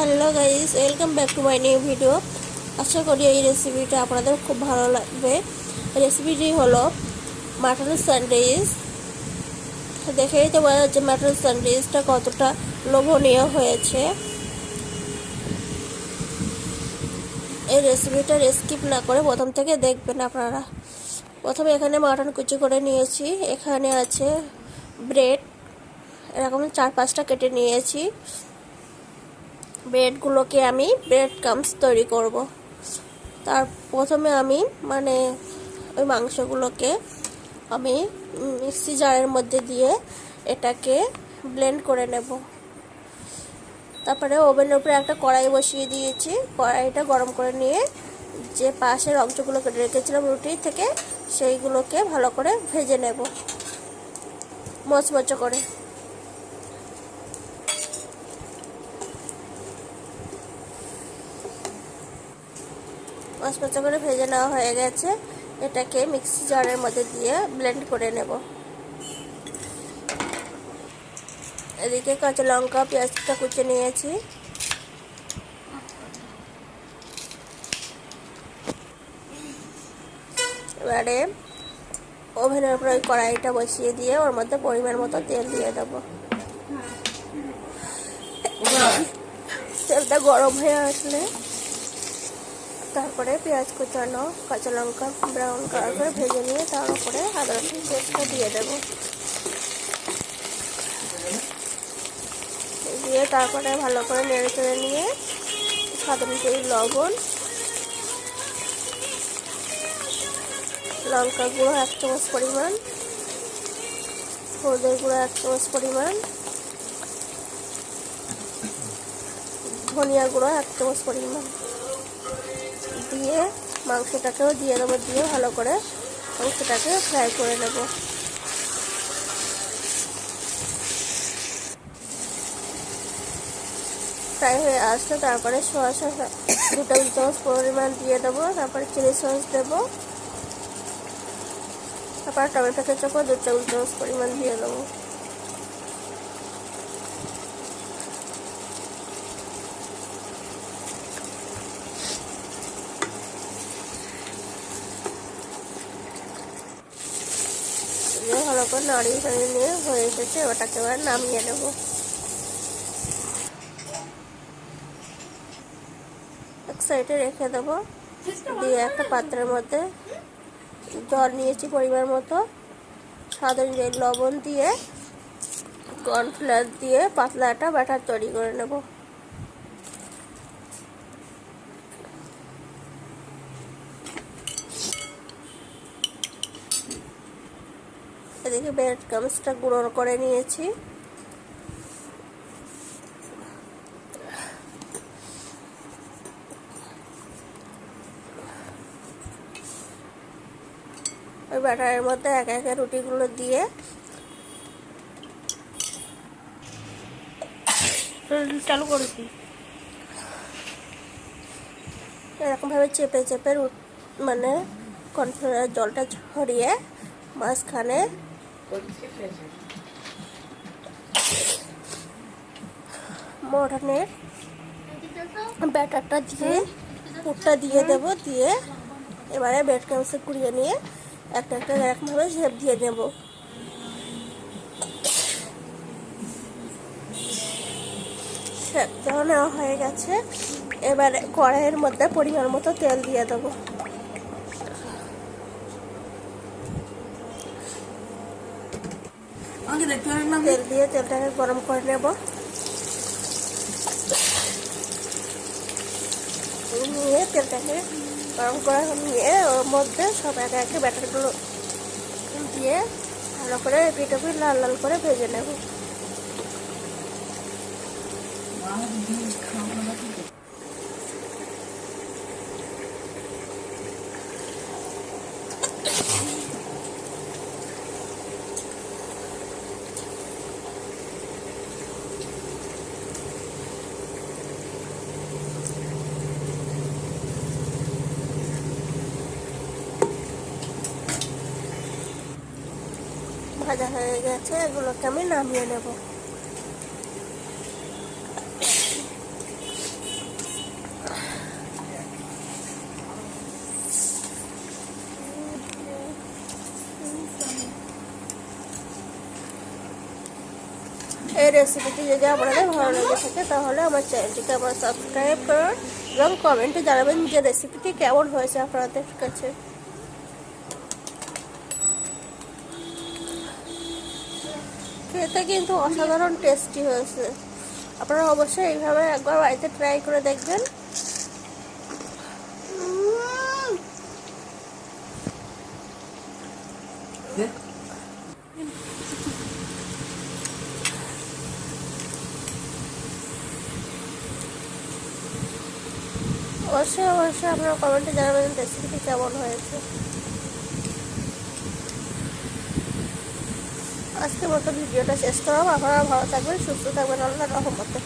Hello guys welcome back to my new video আশা করি এই রেসিপিটা আপনাদের খুব ভালো লাগবে। রেসিপিটি হলো মাটন স্যান্ডউইচ দেখেই তো বোঝা যাচ্ছে মাটন স্যান্ডউইচটা কতটা লোভনীয় হয়েছে। এই রেসিপিটা স্কিপ না করে প্রথম থেকে দেখবেন আপনারা। প্রথমে এখানে মাটন কুচি করে নিয়েছি। এখানে আছে ব্রেড এরকম চার পাঁচটা কেটে নিয়েছি। ব্রেডগুলোকে আমি ব্রেড কামস তৈরি করব। তার প্রথমে আমি মানে ওই মাংসগুলোকে আমি মিক্সি জারের মধ্যে দিয়ে এটাকে ব্লেন্ড করে নেব। তারপরে ওভেনের উপরে একটা কড়াই বসিয়ে দিয়েছি। কড়াইটা গরম করে নিয়ে যে পাশের অংশগুলো রেখেছিলাম রুটি থেকে, সেইগুলোকে ভালো করে ভেজে নেব। মচমচো করে। মচমচো করে ভেজে নেওয়া হয়ে গেছে। এটাকে মিক্সি জারের মধ্যে দিয়ে ব্লেন্ড করে নেব। এদিকে কাঁচা লঙ্কা, পেঁয়াজটা কুচে নিয়েছি। এবারে ওভেনের উপরে ওই কড়াইটা বসিয়ে দিয়ে ওর মধ্যে পরিমাণ মতো তেল দিয়ে দেবো। তেলটা গরম হয়ে আসলে তারপরে পেঁয়াজ কুচানো, কাঁচা লঙ্কা ব্রাউন কালার করে ভেজে নিয়ে তার উপরে আদা রসুন পেস্টটা দিয়ে দেবো। দিয়ে তারপরে ভালো করে নেড়ে চেড়ে নিয়ে স্বাদ অনুযায়ী লবণ, লঙ্কা গুঁড়ো এক চামচ পরিমাণ, হলদের গুঁড়ো এক চামচ পরিমাণ, ধনিয়া গুঁড়ো এক চামচ পরিমাণ। দিয়ে মাংসটাকেও দিয়ে দেবো, দিয়ে ভালো করে মাংসটাকে ফ্রাই করে নেব। ফ্রাই হয়ে আসলে তারপরে সোয়া সস দু টেবিল চামচ পরিমাণ দিয়ে দেবো, তারপরে চিলি সস দেবো। তারপর টমেটো কেচাপও দু টেবিল চামচ পরিমাণ দিয়ে দেবো। দিয়ে ভালো করে নিয়ে হয়ে এসেছে ওটাকে এবার নামিয়ে নেব। এক সাইডে রেখে দেবো, দিয়ে একটা পাত্রের মধ্যে জল নিয়েছি পরিমাণ মতো অনুযায়ী লবণ দিয়ে কর্নফ্লাওয়ার দিয়ে পাতলা একটা ব্যাটার তৈরি করে নেব। এদিকে ব্রেড কামসটা গুঁড়ো করে নিয়েছি। ওই ব্যাটারের মধ্যে একে একে রুটিগুলো দিয়ে চালু করেছি এরকমভাবে চেপে চেপে মানে কর্নফ্লাওয়ার জলটা ছড়িয়ে মাঝখানে মটনের ব্যাটারটা দিয়ে, পুরটা দিয়ে দেব, দিয়ে এবারে ব্রেড ক্রামসে কুড়িয়ে নিয়ে একটা একটা এরকমভাবে শেপ দিয়ে নেব শেপ নেওয়া হয়ে গেছে। এবারে কড়াইয়ের মধ্যে পরিমাণ মতো তেল দিয়ে দেবো। তেল দিয়ে তেলটাকে গরম করে নেব। নিয়ে তেলটাকে গরম করে নিয়ে ওর মধ্যে সব একে একে ব্যাটারগুলো দিয়ে ভালো করে পিঠে লাল লাল করে ভেজে নেব। ভাজা হয়ে গেছে, এগুলোকে আমি নামিয়ে নেব। এই রেসিপিটি যদি আপনাদের ভালো লেগে থাকে, তাহলে আমার চ্যানেলটিকে আবার সাবস্ক্রাইব করুন এবং কমেন্টে জানাবেন যে রেসিপিটি কেমন হয়েছে আপনাদের কাছে। খেতে কিন্তু অসাধারণ টেস্টি হয়েছে। আপনারা অবশ্যই এইভাবে একবার বাড়িতে ট্রাই করে দেখবেন। অবশ্যই অবশ্যই আপনারা কমেন্টে জানাবেন রেসিপিটি কেমন হয়েছে। আজকের মতো ভিডিওটা শেষ করলাম। আপনারা ভালো থাকবেন সুস্থ থাকবেন। আল্লাহ রহমতে।